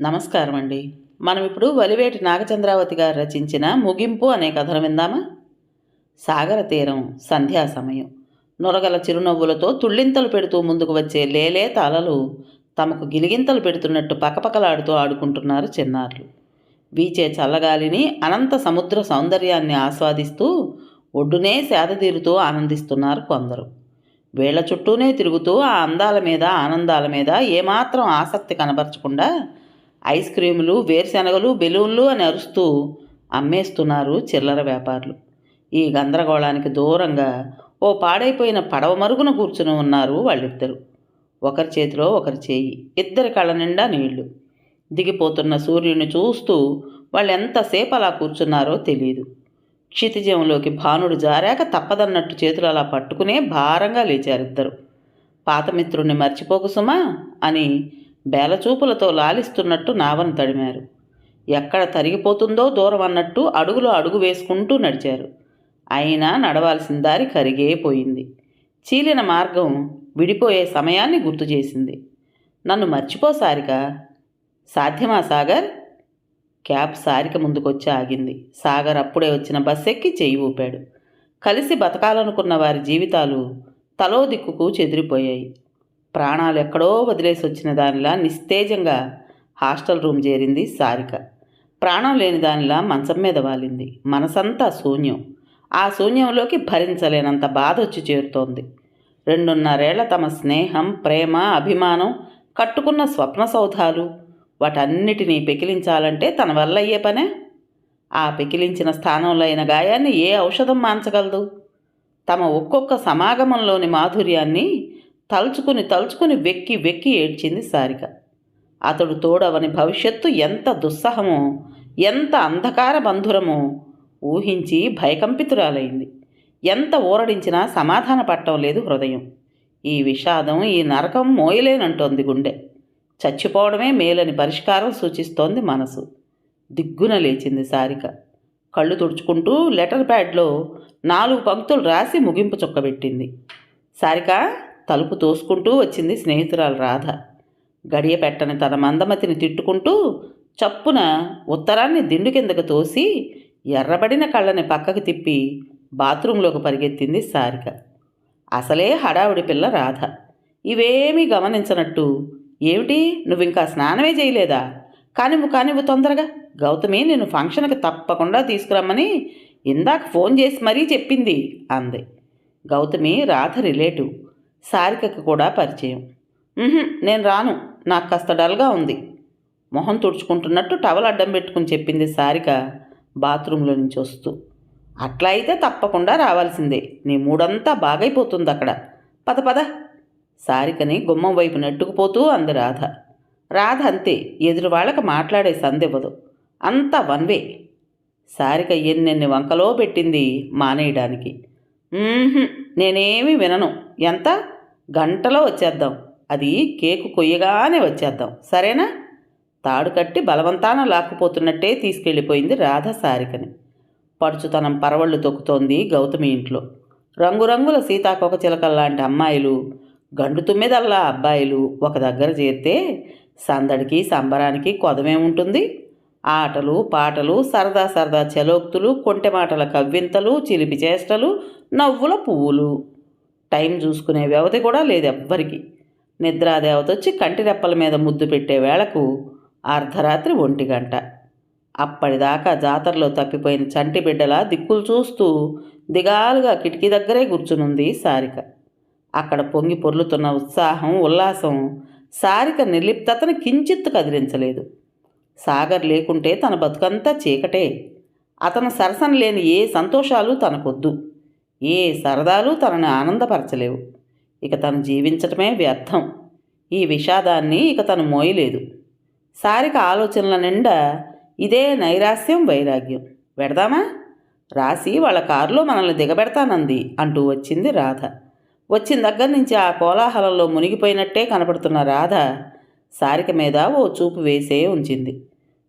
నమస్కారం అండి మనం ఇప్పుడు వలివేటి నాగచంద్రావతి గారు రచించిన ముగింపు అనే కథను విందామా? సాగర తీరం సంధ్యా సమయం. నొరగల చిరునవ్వులతో తుళ్ళింతలు పెడుతూ ముందుకు వచ్చే లేలే తాళలు తమకు గిలిగింతలు పెడుతున్నట్టు పకపకలాడుతూ ఆడుకుంటున్నారు చిన్నారులు. వీచే చల్లగాలిని అనంత సముద్ర సౌందర్యాన్ని ఆస్వాదిస్తూ ఒడ్డునే సేదతీరుతూ ఆనందిస్తున్నారు కొందరు. వేళ్ళ చుట్టూనే తిరుగుతూ ఆ అందాల మీద ఆనందాల మీద ఏమాత్రం ఆసక్తి కనబరచకుండా ఐస్ క్రీములు వేరుశనగలు బెలూన్లు అని అరుస్తూ అమ్మేస్తున్నారు చిల్లర వ్యాపారులు. ఈ గందరగోళానికి దూరంగా ఓ పాడైపోయిన పడవ మరుగున కూర్చుని ఉన్నారు వాళ్ళిద్దరు. ఒకరి చేతిలో ఒకరి చేయి ఇద్దరి కళ్ళ నిండా నీళ్ళు. దిగిపోతున్న సూర్యుని చూస్తూ వాళ్ళు ఎంతసేపు అలా కూర్చున్నారో తెలియదు క్షితిజంలోకి భానుడు జారాక తప్పదన్నట్టు చేతులు అలా పట్టుకునే భారంగా లేచారిద్దరు. పాతమిత్రుణ్ణి మర్చిపోకు సుమా అని బేలచూపులతో లాలిస్తున్నట్టు నావను తడిమారు. ఎక్కడ తరిగిపోతుందో దూరం అన్నట్టు అడుగులో అడుగు వేసుకుంటూ నడిచారు. అయినా నడవాల్సిన దారి కరిగే పోయింది. చీలిన మార్గం విడిపోయే సమయాన్ని గుర్తు చేసింది. నన్ను మర్చిపో సారిక. సాధ్యమా సాగర్? క్యాబ్ సారిక ముందుకొచ్చి ఆగింది. సాగర్ అప్పుడే వచ్చిన బస్ ఎక్కి చేయి ఊపాడు. కలిసి బతకాలనుకున్న వారి జీవితాలు తలో దిక్కుకు చెదిరిపోయాయి. ప్రాణాలు ఎక్కడో వదిలేసి వచ్చిన దానిలా నిస్తేజంగా హాస్టల్ రూమ్ చేరింది సారిక. ప్రాణం లేని దానిలా మంచం మీద వాలింది. మనసంతా శూన్యం. ఆ శూన్యంలోకి భరించలేనంత బాధ వచ్చి చేరుతోంది. రెండున్నరేళ్ళ తమ స్నేహం ప్రేమ అభిమానం కట్టుకున్న స్వప్న సౌధాలు వాటన్నిటినీ పెకిలించాలంటే తన వల్ల అయ్యే పనే? ఆ పెకిలించిన స్థానంలో అయిన గాయాన్ని ఏ ఔషధం మాంచగలదు? తమ ఒక్కొక్క సమాగమంలోని మాధుర్యాన్ని తలుచుకుని తలుచుకుని వెక్కి వెక్కి ఏడ్చింది సారిక. అతడు తోడవని భవిష్యత్తు ఎంత దుస్సహమో ఎంత అంధకార బంధురమో ఊహించి భయకంపితురాలైంది. ఎంత ఊరడించినా సమాధాన పట్టం లేదు హృదయం. ఈ విషాదం ఈ నరకం మోయలేనంటోంది గుండె. చచ్చిపోవడమే మేలని పరిష్కారం సూచిస్తోంది మనసు. దిగ్గున లేచింది సారిక. కళ్ళు తుడుచుకుంటూ లెటర్ ప్యాడ్లో నాలుగు పంక్తులు రాసి ముగింపు చొక్కబెట్టింది. సారిక! తలుపు తోసుకుంటూ వచ్చింది స్నేహితురాలు రాధ. గడియ పెట్టని తన మందమతిని తిట్టుకుంటూ చప్పున ఉత్తరాన్ని దిండు కిందకు తోసి ఎర్రబడిన కళ్ళని పక్కకు తిప్పి బాత్రూంలోకి పరిగెత్తింది సారిక. అసలే హడావుడి పిల్ల రాధ. ఇవేమీ గమనించనట్టు ఏమిటి నువ్వు ఇంకా స్నానమే చేయలేదా? కానివ్వు కానివ్వు తొందరగా. గౌతమి నేను ఫంక్షన్కి తప్పకుండా తీసుకురమ్మని ఇందాక ఫోన్ చేసి మరీ చెప్పింది అంది. గౌతమి రాధ రిలేటివ్. సారికకు కూడా పరిచయం. నేను రాను. నాకు కాస్త డల్గా ఉంది. మొహం తుడుచుకుంటున్నట్టు టవల్ అడ్డం పెట్టుకుని చెప్పింది సారిక బాత్రూంలో నుంచి వస్తూ. అట్లా అయితే తప్పకుండా రావాల్సిందే. నీ మూడంతా బాగైపోతుంది అక్కడ పద పద. సారికని గుమ్మం వైపు నెట్టుకుపోతూ అంది రాధ. రాధ అంతే. ఎదురు వాళ్ళకి మాట్లాడే సందివ్వదు. అంతా వన్ వే. సారిక ఎన్నెన్ని వంకలో పెట్టింది మానేయడానికి. నేనేమి వినను. ఎంత? గంటలో వచ్చేద్దాం. అది కేకు కొయ్యగానే వచ్చేద్దాం. సరేనా? తాడు కట్టి బలవంతాన లాక్కుపోతున్నట్టే తీసుకెళ్ళిపోయింది రాధ సారికని పడుచుతనం పరవళ్ళు తొక్కుతోంది గౌతమి ఇంట్లో. రంగురంగుల సీతాకొక చిలకల్లాంటి అమ్మాయిలు గండు తుమ్మెదల్లా అబ్బాయిలు ఒక దగ్గర చేరితే సందడికి సంబరానికి కొదమేముంటుంది ఆటలు పాటలు సరదా సరదా చలోక్తులు కొంటెమాటల కవ్వింతలు చిలిపి చేష్టలు నవ్వుల పువ్వులు. టైం చూసుకునే వ్యవధి కూడా లేదు ఎవ్వరికి నిద్రాదేవత వచ్చి కంటి రెప్పల మీద ముద్దు పెట్టే వేళకు అర్ధరాత్రి ఒంటి గంట. అప్పటిదాకా జాతరలో తప్పిపోయిన చంటి బిడ్డల దిక్కులు చూస్తూ దిగాలుగా కిటికీ దగ్గరే కూర్చునుంది సారిక. అక్కడ పొంగి పొర్లుతున్న ఉత్సాహం ఉల్లాసం సారిక నిర్లిప్తతను కించిత్తు కదిలించలేదు. సాగర్ లేకుంటే తన బతుకంతా చీకటే. అతను సరసన లేని ఏ సంతోషాలు తనకొద్దు. ఏ సరదాలు తనని ఆనందపరచలేవు. ఇక తను జీవించటమే వ్యర్థం. ఈ విషాదాన్ని ఇక తను మోయలేదు. సారిక ఆలోచనల నిండా ఇదే నైరాస్యం వైరాగ్యం. పెడదామా? రాసి వాళ్ళ కారులో మనల్ని దిగబెడతానంది అంటూ వచ్చింది రాధ. వచ్చిన దగ్గర నుంచి ఆ కోలాహలంలో మునిగిపోయినట్టే కనపడుతున్న రాధ సారిక మీద ఓ చూపు వేసే ఉంచింది.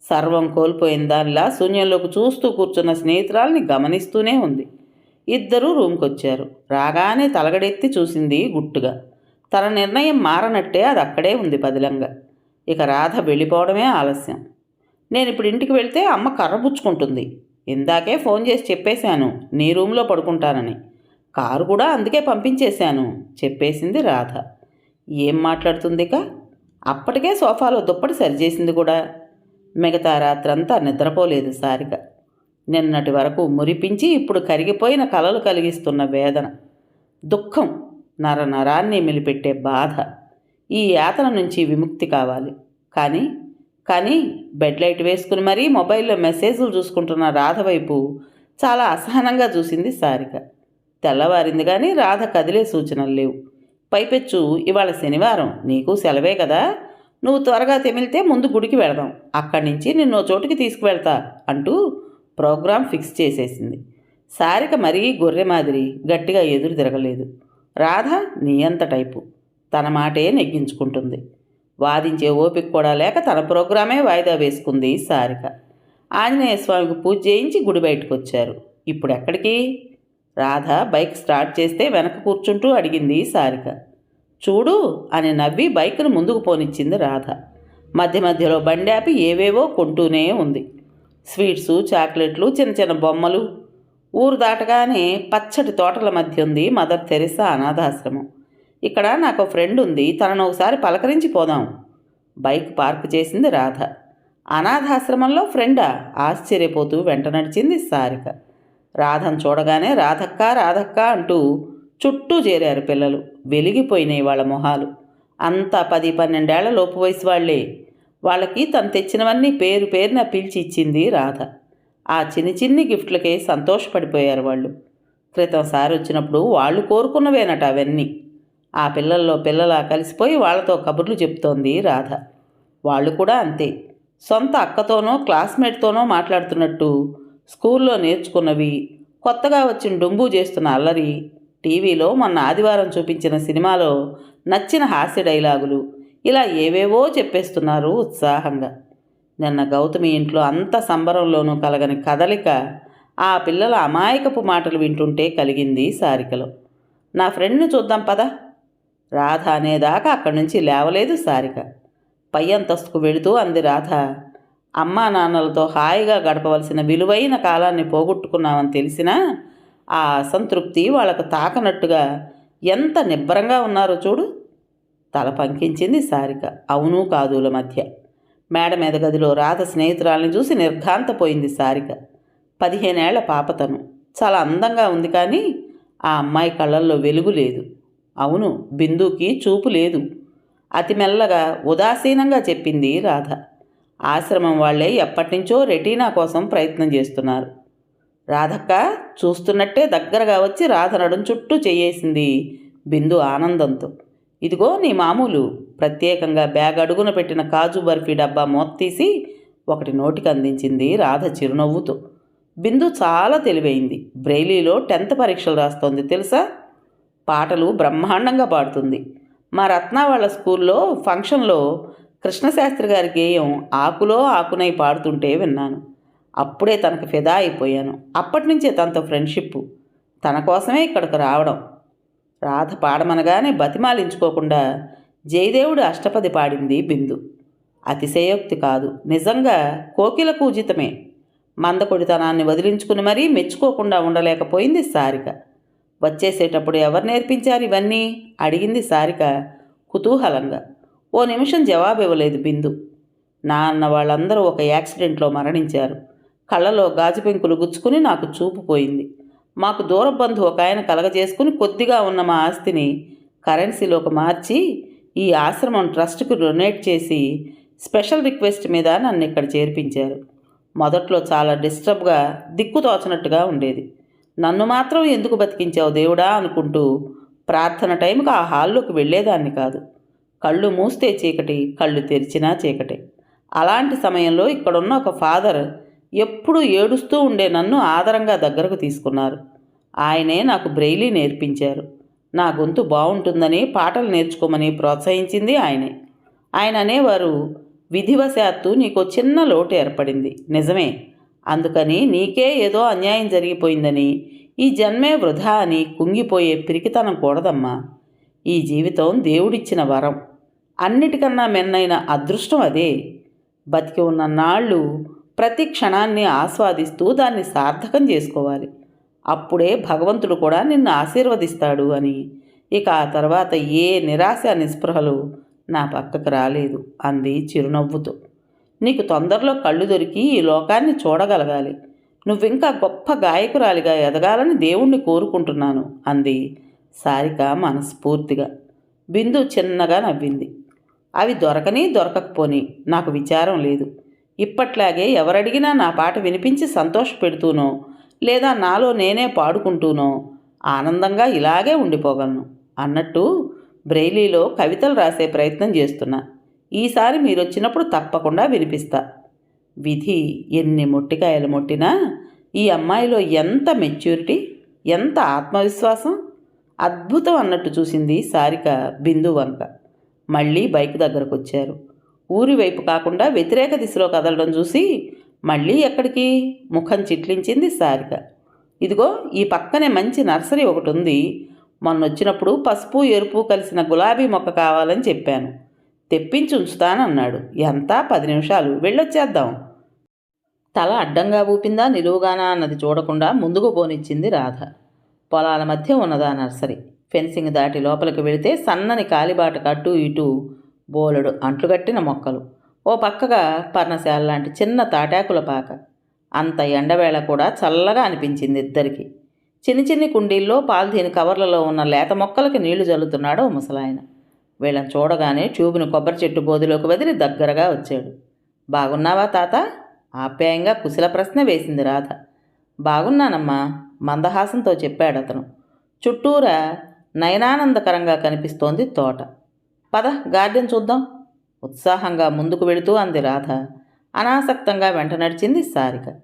సర్వం కోల్పోయిన దానిలా శూన్యంలోకి చూస్తూ కూర్చున్న స్నేహితురాల్ని గమనిస్తూనే ఉంది. ఇద్దరూ రూమ్కి వచ్చారు రాగానే తలగడెత్తి చూసింది గుట్టుగా. తన నిర్ణయం మారనట్టే అది అక్కడే ఉంది పదిలంగా. ఇక రాధ వెళ్ళిపోవడమే ఆలస్యం. నేను ఇప్పుడు ఇంటికి వెళ్తే అమ్మ కర్ర పుచ్చుకుంటుంది. ఇందాకే ఫోన్ చేసి చెప్పేశాను నీ రూమ్లో పడుకుంటానని. కారు కూడా అందుకే పంపించేశాను చెప్పేసింది రాధ. ఏం మాట్లాడుతుందిక? అప్పటికే సోఫాలో దుప్పటి సరిచేసింది కూడా. మిగతా రాత్రంతా నిద్రపోలేదు సారిక నిన్నటి వరకు మురిపించి ఇప్పుడు కరిగిపోయిన కలలు కలిగిస్తున్న వేదన దుఃఖం నర నరాన్ని మిలిపెట్టే బాధ. ఈ యాతన నుంచి విముక్తి కావాలి. కానీ కానీ బెడ్ లైట్ వేసుకుని మరీ మొబైల్లో మెసేజ్లు చూసుకుంటున్న రాధ వైపు చాలా అసహనంగా చూసింది సారిక తెల్లవారింది కానీ రాధ కదిలే సూచనలు లేవు. పైపెచ్చు ఇవాళ శనివారం నీకు సెలవే కదా? నువ్వు త్వరగా తెమిలితే ముందు గుడికి వెళదాం. అక్కడి నుంచి నిన్ను చోటుకి తీసుకువెళ్తా అంటూ ప్రోగ్రాం ఫిక్స్ చేసేసింది. సారిక మరీ గొర్రె మాదిరి గట్టిగా ఎదురు తిరగలేదు. రాధ నీ అంత టైపు. తన మాటే నెగ్గించుకుంటుంది. వాదించే ఓపిక కూడా లేక తన ప్రోగ్రామే వాయిదా వేసుకుంది సారిక. ఆంజనేయ స్వామికి పూజ చేయించి గుడి బయటకు వచ్చారు ఇప్పుడు ఎక్కడికి? రాధ బైక్ స్టార్ట్ చేస్తే వెనక కూర్చుంటూ అడిగింది సారిక. చూడు అని నవ్వి బైక్ను ముందుకు పోనిచ్చింది రాధ. మధ్య మధ్యలో బండి ఆపి ఏవేవో కొంటూనే ఉంది. స్వీట్సు చాక్లెట్లు చిన్న చిన్న బొమ్మలు. ఊరు దాటగానే పచ్చటి తోటల మధ్య ఉంది మదర్ తెరిసా అనాథాశ్రమం. ఇక్కడ నాకు ఫ్రెండ్ ఉంది తనను ఒకసారి పలకరించి పోదాం. బైక్ పార్క్ చేసింది రాధ. అనాథాశ్రమంలో ఫ్రెండా? ఆశ్చర్యపోతూ వెంట నడిచింది సారిక. రాధను చూడగానే రాధక్క రాధక్క అంటూ చుట్టూ చేరారు పిల్లలు. వెలిగిపోయినాయి వాళ్ళ మొహాలు. అంతా పది పన్నెండేళ్ళ లోపు వయసు వాళ్ళే వాళ్ళకి తను తెచ్చినవన్నీ పేరు పేరున పిలిచి ఇచ్చింది రాధ. ఆ చిన్ని చిన్ని గిఫ్ట్లకే సంతోషపడిపోయారు వాళ్ళు. క్రితం సారి వచ్చినప్పుడు వాళ్ళు కోరుకున్నవేనట అవన్నీ. ఆ పిల్లల్లో పిల్లలా కలిసిపోయి వాళ్ళతో కబుర్లు చెప్తోంది రాధ. వాళ్ళు కూడా అంతే. సొంత అక్కతోనో క్లాస్మేట్తోనో మాట్లాడుతున్నట్టు స్కూల్లో నేర్చుకున్నవి కొత్తగా వచ్చిన డొంబు చేస్తున్న అల్లరి టీవీలో మొన్న ఆదివారం చూపించిన సినిమాలో నచ్చిన హాస్య డైలాగులు ఇలా ఏవేవో చెప్పేస్తున్నారు ఉత్సాహంగా. నిన్న గౌతమి ఇంట్లో అంత సంబరంలోనూ కలగని కదలిక ఆ పిల్లల అమాయకపు మాటలు వింటుంటే కలిగింది సారికలో. నా ఫ్రెండ్ని చూద్దాం పద. రాధ అనేదాకా అక్కడి నుంచి లేవలేదు సారిక. పై అంతస్తుకు వెళుతూ అంది రాధ. అమ్మా నాన్నలతో హాయిగా గడపవలసిన విలువైన కాలాన్ని పోగొట్టుకున్నామని తెలిసినా ఆ అసంతృప్తి వాళ్ళకు తాకనట్టుగా ఎంత నిబ్బరంగా ఉన్నారో చూడు. తల పంకించింది సారిక. అవును కాదుల మధ్య. మేడ మీద గదిలో రాధ స్నేహితురాల్ని చూసి నిర్ఘాంతపోయింది సారిక. పదిహేనేళ్ళ పాపతను. చాలా అందంగా ఉంది కానీ ఆ అమ్మాయి కళ్ళల్లో వెలుగు లేదు. అవును బిందుకి చూపు లేదు. అతి మెల్లగా ఉదాసీనంగా చెప్పింది రాధ. ఆశ్రమం వాళ్ళే ఎప్పటినుంచో రెటీనా కోసం ప్రయత్నం చేస్తున్నారు. రాధక్క చూస్తున్నట్టే దగ్గరగా వచ్చి రాధ నడుం చుట్టూ చేయేసింది. బిందు ఆనందంతో ఇదిగో నీ మామూలు. ప్రత్యేకంగా బ్యాగ్ అడుగున పెట్టిన కాజు బర్ఫీ డబ్బా మూత తీసి ఒకటి నోటికి అందించింది రాధ చిరునవ్వుతో. బిందు చాలా తెలివైంది. బ్రెయిలీలో టెన్త్ పరీక్షలు రాస్తోంది తెలుసా? పాటలు బ్రహ్మాండంగా పాడుతుంది. మా రత్న వాళ్ళ స్కూల్లో ఫంక్షన్లో కృష్ణశాస్త్రి గారి గేయం ఆకులో ఆకునై పాడుతుంటే విన్నాను. అప్పుడే తనకు ఫిదా అయిపోయాను. అప్పటి నుంచే తనతో ఫ్రెండ్షిప్ తన కోసమే ఇక్కడికి రావడం. రాధ పాడమనగానే బతిమాలించుకోకుండా జయదేవుడు అష్టపది పాడింది బిందు. అతిశయోక్తి కాదు. నిజంగా కోకిల కూజితమే. మందకొడితనాన్ని వదిలించుకుని మరీ మెచ్చుకోకుండా ఉండలేకపోయింది సారిక. వచ్చేసేటప్పుడు ఎవరు నేర్పించారు ఇవన్నీ? అడిగింది సారిక కుతూహలంగా. ఓ నిమిషం జవాబు ఇవ్వలేదు బిందు నాన్న వాళ్ళందరూ ఒక యాక్సిడెంట్లో మరణించారు. కళ్ళలో గాజు పెంకులు గుచ్చుకుని నాకు చూపు పోయింది. మాకు దూరబంధు ఒక ఆయన కలగజేసుకుని కొద్దిగా ఉన్న మా ఆస్తిని కరెన్సీలోకి మార్చి ఈ ఆశ్రమం ట్రస్ట్కు డొనేట్ చేసి స్పెషల్ రిక్వెస్ట్ మీద నన్ను ఇక్కడ చేర్పించారు. మొదట్లో చాలా డిస్టర్బ్గా దిక్కుతోచనట్టుగా ఉండేది. నన్ను మాత్రం ఎందుకు బతికించావు దేవుడా అనుకుంటూ ప్రార్థన టైంకి ఆ హాల్లోకి వెళ్ళేదాన్ని కాదు. కళ్ళు మూస్తే చీకటి కళ్ళు తెరిచినా చీకటి. అలాంటి సమయంలో ఇక్కడున్న ఒక ఫాదర్ ఎప్పుడూ ఏడుస్తూ ఉండే నన్ను ఆదరంగా దగ్గరకు తీసుకున్నారు. ఆయనే నాకు బ్రెయిలీ నేర్పించారు. నా గొంతు బాగుంటుందని పాటలు నేర్చుకోమని ప్రోత్సహించింది ఆయనే. ఆయన అనేవారు విధివశాత్తు నీకు చిన్న లోటు ఏర్పడింది. నిజమే. అందుకని నీకే ఏదో అన్యాయం జరిగిపోయిందని ఈ జన్మే వృధా అని కుంగిపోయే పిరికితనం కూడదమ్మా. ఈ జీవితం దేవుడిచ్చిన వరం. అన్నిటికన్నా మెన్నైన అదృష్టం అదే. బతికి ఉన్న నాళ్ళు ప్రతి క్షణాన్ని ఆస్వాదిస్తూ దాన్ని సార్థకం చేసుకోవాలి. అప్పుడే భగవంతుడు కూడా నిన్ను ఆశీర్వదిస్తాడు అని. ఇక ఆ తర్వాత ఏ నిరాశ నిస్పృహలు నా పక్కకు రాలేదు అంది చిరునవ్వుతో. నీకు తొందరలో కళ్ళు దొరికి ఈ లోకాన్ని చూడగలగాలి. నువ్వింకా గొప్ప గాయకురాలిగా ఎదగాలని దేవుణ్ణి కోరుకుంటున్నాను అంది సారిక మనస్ఫూర్తిగా. బిందు చిన్నగా నవ్వింది. అవి దొరకని దొరకకపోని నాకు విచారం లేదు. ఇప్పట్లాగే ఎవరడిగినా నా పాట వినిపించి సంతోషపెడుతూనో లేదా నాలో నేనే పాడుకుంటూనో ఆనందంగా ఇలాగే ఉండిపోగలను అన్నట్టు బ్రెయిలీలో కవితలు రాసే ప్రయత్నం చేస్తున్నా. ఈసారి మీరు వచ్చినప్పుడు తప్పకుండా వినిపిస్తా. విధి ఎన్ని మొట్టికాయలు మొట్టినా ఈ అమ్మాయిలో ఎంత మెచ్యూరిటీ ఎంత ఆత్మవిశ్వాసం? అద్భుతం అన్నట్టు చూసింది సారిక బిందు వంక మళ్ళీ బైక్ దగ్గరకు వచ్చారు ఊరి వైపు కాకుండా వ్యతిరేక దిశలో కదలడం చూసి మళ్ళీ ఎక్కడికి? ముఖం చిట్లించింది సారిక. ఇదిగో ఈ పక్కనే మంచి నర్సరీ ఒకటి ఉంది మొన్న వచ్చినప్పుడు పసుపు ఎరుపు కలిసిన గులాబీ మొక్క కావాలని చెప్పాను. తెప్పించి ఉంచుతానన్నాడు. ఎంత? పది నిమిషాలు. వెళ్ళొచ్చేద్దాం. తల అడ్డంగా ఊపిందా నిలువుగానా అన్నది చూడకుండా ముందుకు పోనిచ్చింది రాధ. పొలాల మధ్య ఉన్నదా నర్సరీ? ఫెన్సింగ్ దాటి లోపలికి వెళితే సన్నని కాలిబాట కట్టు ఇటు బోలెడు అంట్లుగట్టిన మొక్కలు. ఓ పక్కగా పర్ణశాల లాంటి చిన్న తాటాకుల పాక. అంత ఎండవేళ కూడా చల్లగా అనిపించింది ఇద్దరికి. చిన్ని చిన్ని కుండీల్లో పాలిథీన్ కవర్లలో ఉన్న లేత మొక్కలకి నీళ్ళు జల్లుతున్నాడు ముసలాయన. వీళ్ళని చూడగానే ట్యూబ్ను కొబ్బరి చెట్టు బోధిలోకి వదిలి దగ్గరగా వచ్చాడు. బాగున్నావా తాత? ఆప్యాయంగా కుశల ప్రశ్న వేసింది రాధ. బాగున్నానమ్మా మందహాసంతో చెప్పాడు అతను చుట్టూరా నయనానందకరంగా కనిపిస్తోంది తోట. పద గార్డెన్ చూద్దాం. ఉత్సాహంగా ముందుకు వెళుతూ అంది రాధ. అనాసక్తంగా వెంట నడిచింది సారిక.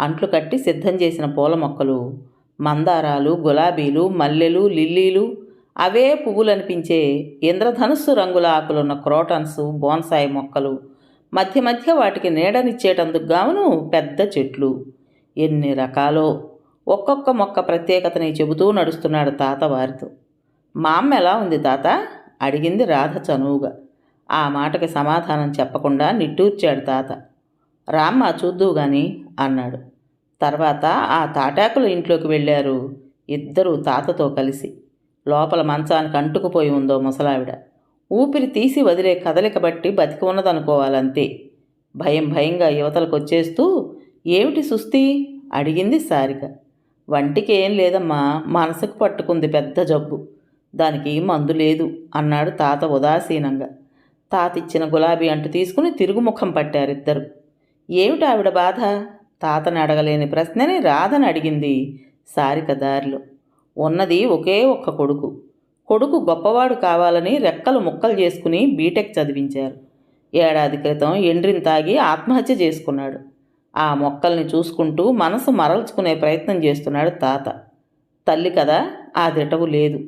అంట్లు కట్టి సిద్ధం చేసిన పూల మొక్కలు మందారాలు గులాబీలు మల్లెలు లిల్లీలు అవే పువ్వులనిపించే ఇంద్రధనుస్సు రంగుల ఆకులున్న క్రోటన్స్ బోన్సాయి మొక్కలు మధ్య మధ్య వాటికి నీడనిచ్చేటందుకు గాను పెద్ద చెట్లు. ఎన్ని రకాలో? ఒక్కొక్క మొక్క ప్రత్యేకతని చెబుతూ నడుస్తున్నాడు తాత వారితో. మా అమ్మ ఎలా ఉంది తాత? అడిగింది రాధ చనువుగా. ఆ మాటకి సమాధానం చెప్పకుండా నిట్టూర్చాడు తాత. రామ్మ చూద్దువు గాని అన్నాడు. తర్వాత ఆ తాటాకుల ఇంట్లోకి వెళ్ళారు ఇద్దరు తాతతో కలిసి. లోపల మంచానికి అంటుకుపోయి ఉందో ముసలావిడ. ఊపిరి తీసి వదిలే కదలిక బట్టి బతికి ఉన్నదనుకోవాలంతే. భయం భయంగా యువతలకు వచ్చేస్తూ ఏమిటి సుస్తి అడిగింది సారిక. వంటికి ఏం లేదమ్మా మనసుకు పట్టుకుంది పెద్ద జబ్బు. దానికి మందు లేదు అన్నాడు తాత ఉదాసీనంగా. తాత ఇచ్చిన గులాబీ అంటు తీసుకుని తిరుగుముఖం పట్టారిద్దరు. ఏమిటి ఆవిడ బాధ? తాతని అడగలేని ప్రశ్నని రాధని అడిగింది సారిక దారిలో. ఉన్నది ఒకే ఒక్క కొడుకు. కొడుకు గొప్పవాడు కావాలని రెక్కలు ముక్కలు చేసుకుని బీటెక్ చదివించారు. ఏడాది క్రితం ఎండ్రిని తాగి ఆత్మహత్య చేసుకున్నాడు. ఆ మొక్కల్ని చూసుకుంటూ మనసు మరల్చుకునే ప్రయత్నం చేస్తున్నాడు తాత. తల్లి కదా ఆ దిటవు లేదు.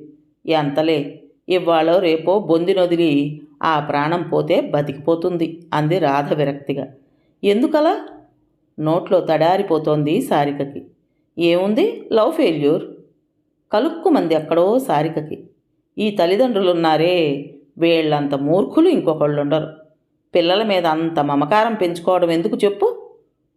ఎంతలే? ఇవాళ రేపో బొందినొదిలి ఆ ప్రాణం పోతే బతికిపోతుంది అంది రాధ విరక్తిగా. ఎందుకలా? నోట్లో తడారిపోతోంది సారికకి. ఏముంది? Love failure? కలుక్కుమంది ఎక్కడో సారికకి. ఈ తల్లిదండ్రులున్నారే వీళ్ళంత మూర్ఖులు ఇంకొకళ్ళుండరు. పిల్లల మీద అంత మమకారం పెంచుకోవడం ఎందుకు చెప్పు?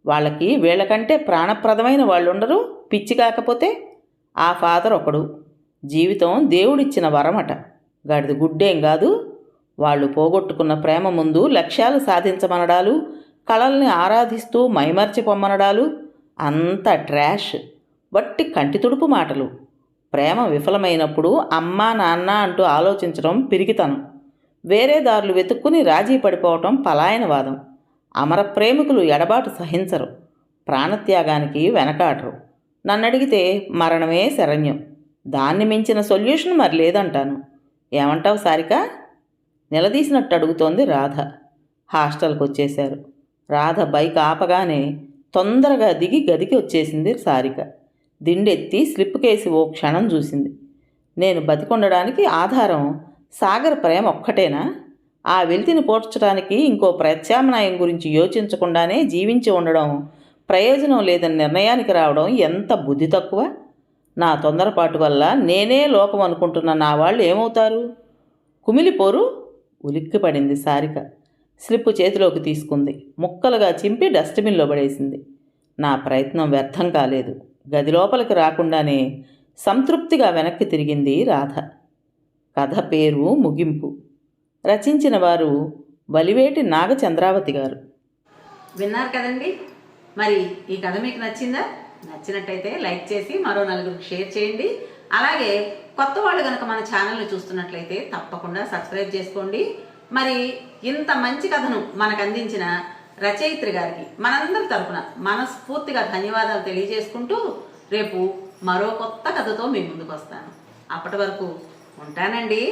వాళ్ళకి వీళ్ళకంటే ప్రాణప్రదమైన వాళ్ళు ఉండరు పిచ్చి కాకపోతే. ఆ ఫాదర్ ఒకడు. జీవితం దేవుడిచ్చిన వరమట. గాడిది గుడ్డేం కాదు వాళ్ళు పోగొట్టుకున్న ప్రేమ ముందు లక్ష్యాలు సాధించమనడాలు కళల్ని ఆరాధిస్తూ మైమర్చి పొమ్మనడాలు. అంత ట్రాష్ వట్టి కంటి తుడుపు మాటలు. ప్రేమ విఫలమైనప్పుడు అమ్మా నాన్న అంటూ ఆలోచించడం పిరికితనం. వేరే దారులు వెతుక్కుని రాజీ పడిపోవటం పలాయనవాదం. అమర ప్రేమికులు ఎడబాటు సహించరు. ప్రాణత్యాగానికి వెనకాడరు. నన్నడిగితే మరణమే శరణ్యం. దాన్ని మించిన సొల్యూషన్ మరి లేదంటాను. ఏమంటావు సారిక? నిలదీసినట్టు అడుగుతోంది రాధ. హాస్టల్కి వచ్చేశారు. రాధ బైక్ ఆపగానే తొందరగా దిగి గదికి వచ్చేసింది సారిక. దిండెత్తి స్లిప్ కేసి ఓ క్షణం చూసింది. నేను బతికొండడానికి ఆధారం సాగర్ ప్రేమ ఒక్కటేనా? ఆ వెలితిని పోడ్చడానికి ఇంకో ప్రత్యామ్నాయం గురించి యోచించకుండానే జీవించి ఉండడం ప్రయోజనం లేదని నిర్ణయానికి రావడం ఎంత బుద్ధి తక్కువ? నా తొందరపాటు వల్ల నేనే లోకం అనుకుంటున్న నా వాళ్ళు ఏమవుతారు? కుమిలిపోరు. ఉలిక్కి పడింది సారిక. స్లిప్ చేతిలోకి తీసుకుంది. ముక్కలుగా చింపి డస్ట్బిన్లో పడేసింది. నా ప్రయత్నం వ్యర్థం కాలేదు. గది లోపలికి రాకుండానే సంతృప్తిగా వెనక్కి తిరిగింది రాధ. కథ పేరు ముగింపు. రచించిన వారు బలివేటి నాగచంద్రావతి గారు. విన్నారు కదండి. మరి ఈ కథ మీకు నచ్చిందా? నచ్చినట్టయితే లైక్ చేసి మరో నలుగురికి షేర్ చేయండి. అలాగే కొత్త వాళ్ళు కనుక మన ఛానల్ని చూస్తున్నట్లయితే తప్పకుండా సబ్స్క్రైబ్ చేసుకోండి. మరి ఇంత మంచి కథను మనకు అందించిన రచయిత్రి గారికి మనందరి తరపున మనస్ఫూర్తిగా ధన్యవాదాలు తెలియజేసుకుంటూ రేపు మరో కొత్త కథతో మీ ముందుకు వస్తాను. అప్పటి వరకు ఉంటానండి.